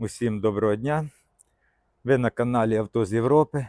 Усім доброго дня. Ви на каналі Авто з Європи.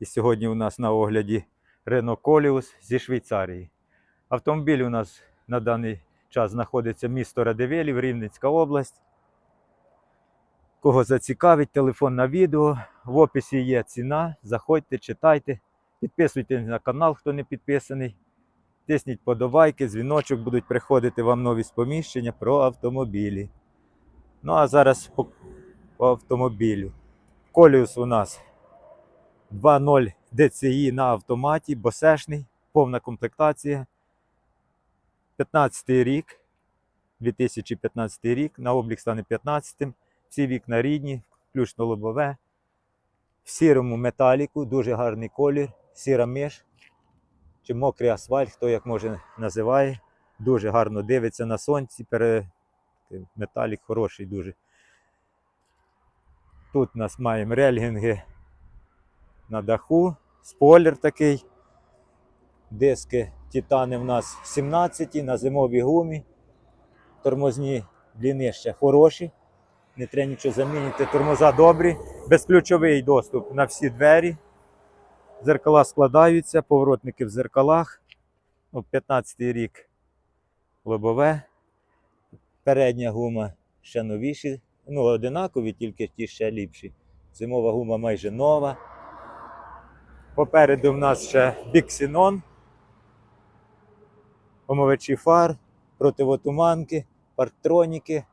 І сьогодні у нас на огляді Renault Коліус зі Швейцарії. Автомобіль у нас на даний час знаходиться місто Радивилів, Рівненська область. Кого зацікавить, телефон на відео. В описі є ціна. Заходьте, читайте, підписуйтесь на канал, хто не підписаний. Тисніть подобайки, дзвіночок, будуть приходити вам нові сповіщення про автомобілі. Ну а зараз по, автомобілю. Коліус у нас 2.0 DCI на автоматі, босешний, повна комплектація. 15 рік, 2015 рік, на облік стане 15 Всі вікна рідні, включно лобове. В сірому металіку, дуже гарний колір, сіра миш чи мокрий асфальт, хто як може називає. Дуже гарно дивиться на сонці. Металік хороший дуже. Тут у нас маємо рельгінги на даху, спойлер такий. Диски титани в нас 17 на зимовій гумі. Тормозні длини ще хороші. Не треба нічого замінити. Тормоза добрі. Безключовий доступ на всі двері. Зеркала складаються, поворотники в зеркалах. Ну, 15 рік лобове. Передня гума ще новіші, ну, одинакові, тільки ті ще ліпші. Зимова гума майже нова. Попереду в нас ще біксінон, омовичі фар, противотуманки, парктроніки,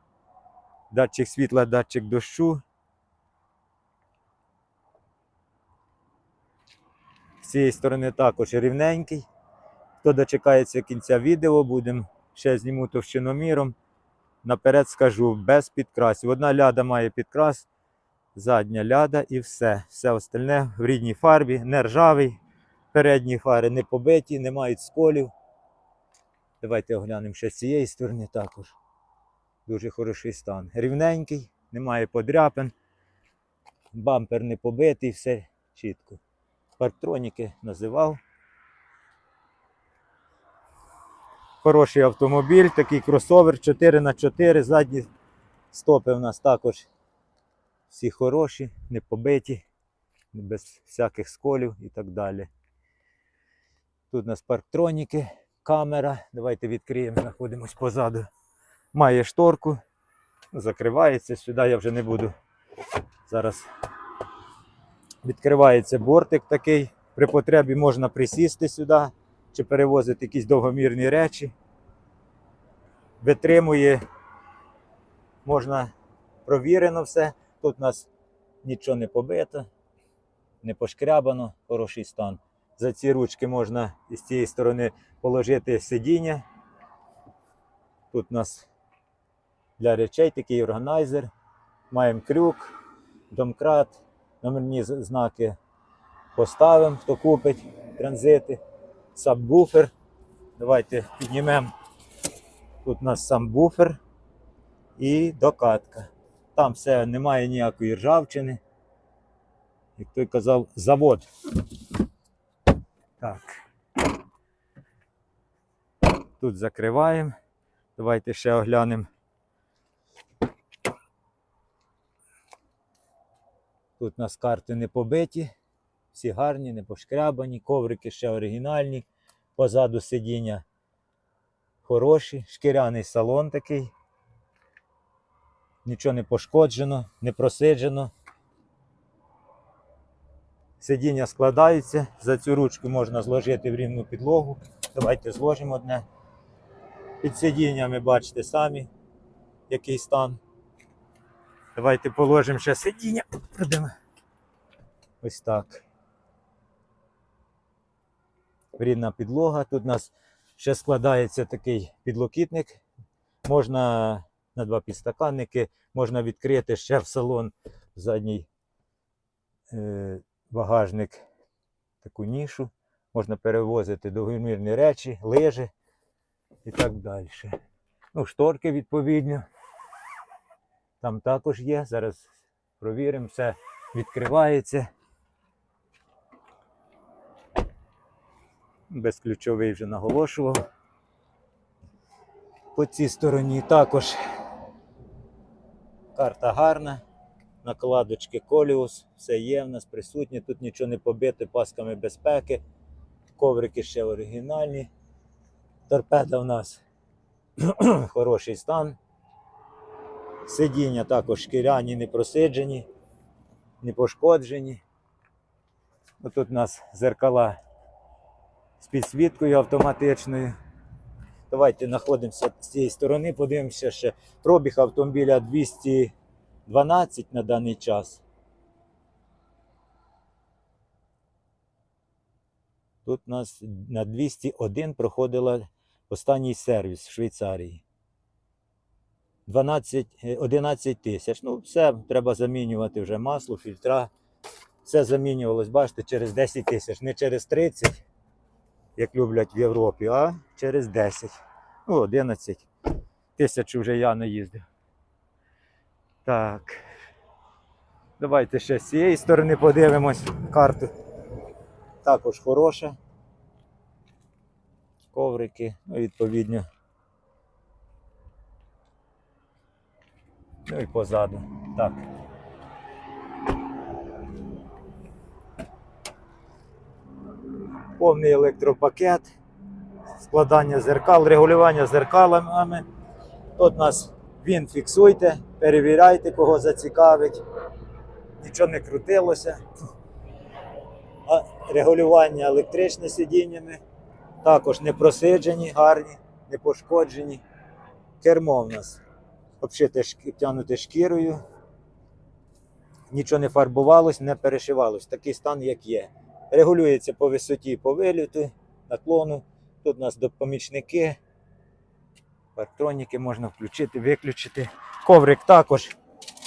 датчик світла, датчик дощу. З цієї сторони також рівненький. Хто дочекається кінця відео, будемо ще зніму товщиноміром. Наперед скажу, без підкрасів. Одна ляда має підкрас, задня ляда і все. Все остальне в рідній фарбі, не ржавий. Передні фари не побиті, не мають сколів. Давайте оглянемо ще з цієї сторони також. Дуже хороший стан. Рівненький, немає подряпин. Бампер не побитий, все чітко. Парктроніки називав. Хороший автомобіль, такий кросовер 4х4, задні стопи у нас також всі хороші, не побиті, без всяких сколів і так далі. Тут у нас парктроніки, камера. Давайте відкриємо, знаходимось позаду. Має шторку, закривається, сюди я вже не буду. Зараз відкривається бортик такий. При потребі можна присісти сюди чи перевозити якісь довгомірні речі. Витримує, можна провірено все. Тут у нас нічого не побито, не пошкрябано, хороший стан. За ці ручки можна із цієї сторони положити сидіння. Тут у нас для речей такий органайзер. Маємо крюк, домкрат, номерні знаки поставимо, хто купить транзити сабвуфер. Давайте піднімемо. Тут у нас сам буфер і докатка. Там все немає ніякої ржавчини. Як той казав, завод. Так. Тут закриваємо. Давайте ще оглянемо. Тут у нас карти не побиті, всі гарні, не пошкрябані, коврики ще оригінальні, позаду сидіння хороші, шкіряний салон такий. Нічого не пошкоджено, не просиджено. Сидіння складаються, за цю ручку можна зложити в рівну підлогу. Давайте зложимо одне. Під сидіннями бачите самі, який стан. Давайте положимо ще сидіння. Ось так. Рідна підлога. Тут у нас ще складається такий підлокітник. Можна на два підстаканники, можна відкрити ще в салон задній е, багажник таку нішу. Можна перевозити довгомірні речі, лижі і так далі. Ну, шторки відповідно. Там також є. Зараз провіримо, все відкривається. Безключовий вже наголошував. По цій стороні також карта гарна, накладочки Коліус, все є в нас присутнє. Тут нічого не побите пасками безпеки. Коврики ще оригінальні. Торпеда в нас хороший стан. Сидіння також шкіряні, не просиджені, не пошкоджені. Тут у нас зеркала з підсвіткою автоматичною. Давайте знаходимося з цієї сторони, подивимося ще пробіг автомобіля 212 на даний час. Тут у нас на 201 проходила останній сервіс в Швейцарії. 12, е, 11 тисяч. Ну, все, треба замінювати вже масло, фільтра. Все замінювалось, бачите, через 10 тисяч, не через 30, як люблять в Європі, а через 10. Ну, 11 тисяч вже я не їздив. Так. Давайте ще з цієї сторони подивимось карту. Також хороша. Коврики, ну, відповідно. Ну і позаду. Так. Повний електропакет, складання зеркал, регулювання зеркалами. Тут нас він фіксуйте, перевіряйте, кого зацікавить. Нічого не крутилося. А регулювання електричне сидіннями. Також не просиджені, гарні, не пошкоджені. Кермо в нас обшите обтягнуте шкірою. Нічого не фарбувалось, не перешивалось. Такий стан, як є. Регулюється по висоті, по виліту, наклону. Тут у нас допомічники. Парктроніки можна включити, виключити. Коврик також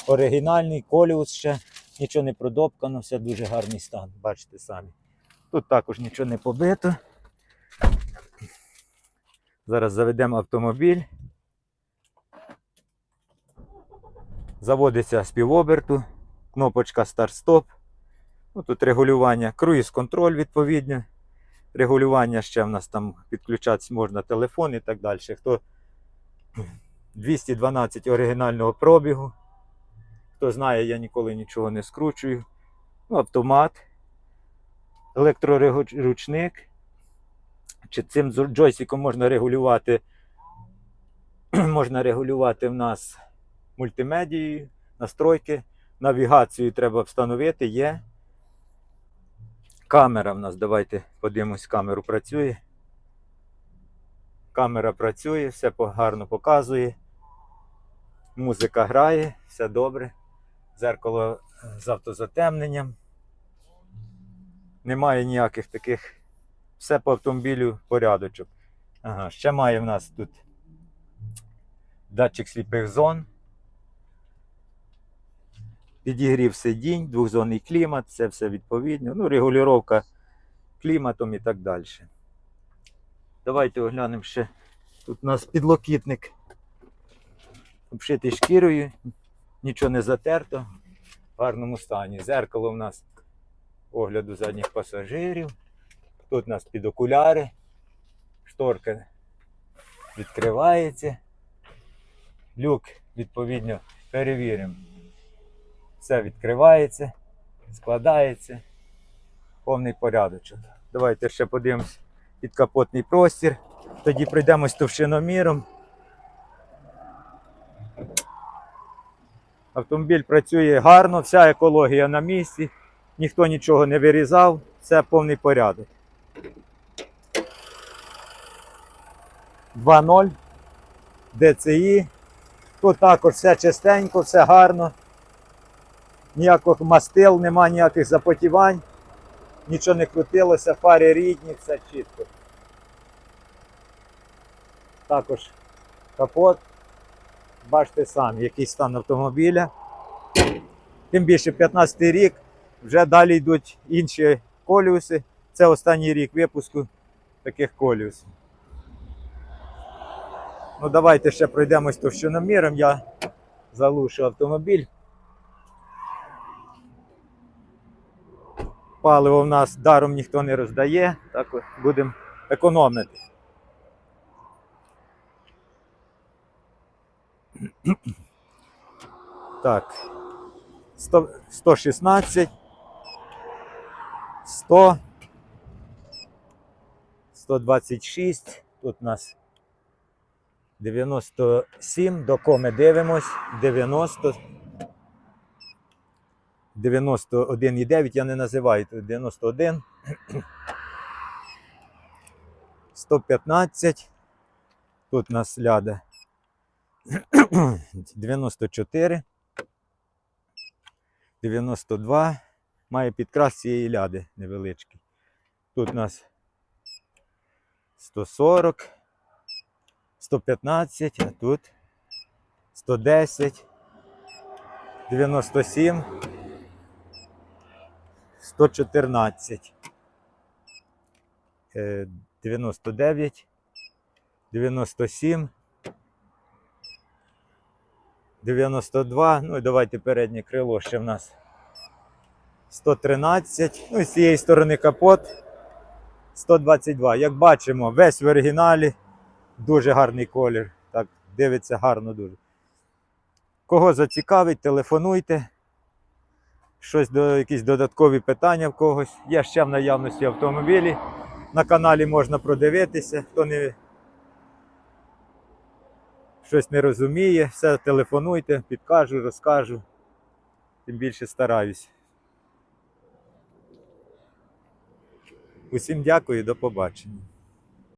оригінальний, коліус ще. Нічого не продопкано, все дуже гарний стан. Бачите самі. Тут також нічого не побито. Зараз заведемо автомобіль. Заводиться з півоберту, кнопочка старт-стоп. Ну, тут регулювання, круїз-контроль відповідно. Регулювання ще в нас там підключатися можна телефон і так далі. Хто 212 оригінального пробігу. Хто знає, я ніколи нічого не скручую. Ну, автомат, електроручник. Чи цим джойстиком можна регулювати, можна регулювати в нас мультимедією, настройки, навігацію треба встановити, є. Камера в нас, давайте подивимось, камеру працює. Камера працює, все гарно показує. Музика грає, все добре. Зеркало е, з автозатемненням. Немає ніяких таких. Все по автомобілю порядочок. Ага, ще має в нас тут датчик сліпих зон. Підігрів сидінь, двохзонний клімат, це все відповідно. Ну, регулювання кліматом і так далі. Давайте оглянемо ще. Тут у нас підлокітник обшитий шкірою, нічого не затерто, в гарному стані. Зеркало в нас огляду задніх пасажирів. Тут у нас під окуляри, шторка відкривається. Люк, відповідно, перевіримо. Все відкривається, складається. Повний порядочок. Давайте ще подивимось підкапотний простір. Тоді пройдемось товщиноміром. Автомобіль працює гарно, вся екологія на місці, ніхто нічого не вирізав, все повний порядок. 2.0 DCI. Тут також все чистенько, все гарно. Ніяких мастил, нема ніяких запотівань, нічого не крутилося, фари рідні, все чітко. Також капот. Бачите самі, який стан автомобіля. Тим більше 15 рік, вже далі йдуть інші коліуси. Це останній рік випуску таких коліусів. Ну, давайте ще пройдемось товщиноміром. Я залушу автомобіль. Паливо в нас даром ніхто не роздає, так будемо економити. Так, 100, 116, 100, 126, тут у нас 97, до коми дивимось, 90, 91,9 я не називаю, тут 91, 115, тут нас ляда 94, 92, має підкрас цієї ляди невеличкий. Тут у нас 140, 115, а тут 110, 97, 114, е, 99, 97, 92, ну і давайте переднє крило ще в нас 113, ну і з цієї сторони капот 122. Як бачимо, весь в оригіналі, дуже гарний колір. Так, дивиться гарно дуже. Кого зацікавить, телефонуйте. Щось до якісь додаткові питання в когось. Є ще в наявності автомобілі. На каналі можна продивитися. Хто не щось не розуміє, все телефонуйте, підкажу, розкажу. Тим більше стараюсь. Усім дякую, до побачення.